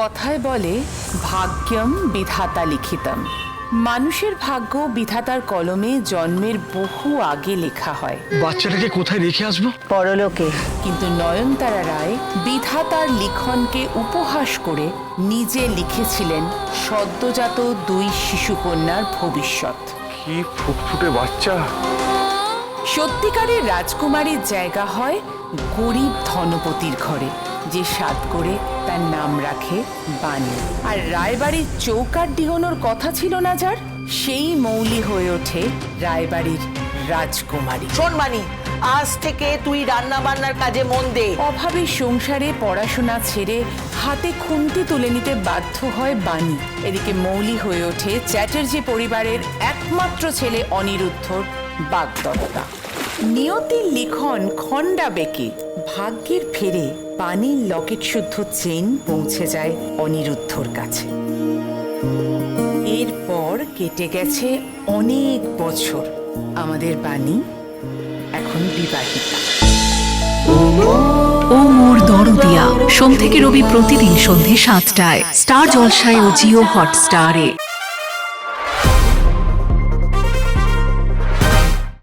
কথায় বলে ভাগ্যম বিধাতা লিখিতম। মানুষের ভাগ্য বিধাতার কলমে জন্মের বহু আগে লেখা হয়। বাচ্চাটাকে কোথায় রেখে আসব? পরলোকে। কিন্তু নয়নতারা রায় বিধাতার লিখনকে উপহাস করে নিজে লিখেছিলেন সদ্যজাত দুই শিশুকন্যার ভবিষ্যৎ। কি ফুটফুটে বাচ্চা। সত্যিকারের রাজকুমারীর জায়গা হয় গরিব ধনপতির ঘরে যে সাত করে তার নাম রাখে বাণী। আর রায়বাড়ির চৌকার ডিহনোর কথা ছিল না যার সেই মৌলি হয়ে ওঠে রায়বাড়ির রাজকুমারী। শোন মানি আজ থেকে তুই রান্না বান্নার কাজে মন দে। অভাবে সংসারে পড়াশোনা ছেড়ে হাতে খুন্তি তুলে নিতে বাধ্য হয় বাণী। এদিকে মৌলি হয়ে ওঠে চ্যাটার্জি পরিবারের একমাত্র ছেলে অনিরুদ্ধর। বাগদত্তা। নিয়তির লিখন খণ্ডা বেঁকে ভাগ্যের ফেরে পানির লকেট শুদ্ধ চেন পৌঁছে যায় অনিরুদ্ধর কাছে। এরপর কেটে গেছে অনেক বছর আমাদের বাণী, এখন বিবাহিতা। ও মোর দরদিয়া, সোম থেকে রবি প্রতিদিন সন্ধে সাতটায়, স্টার জলসায় ও জিও হটস্টারে।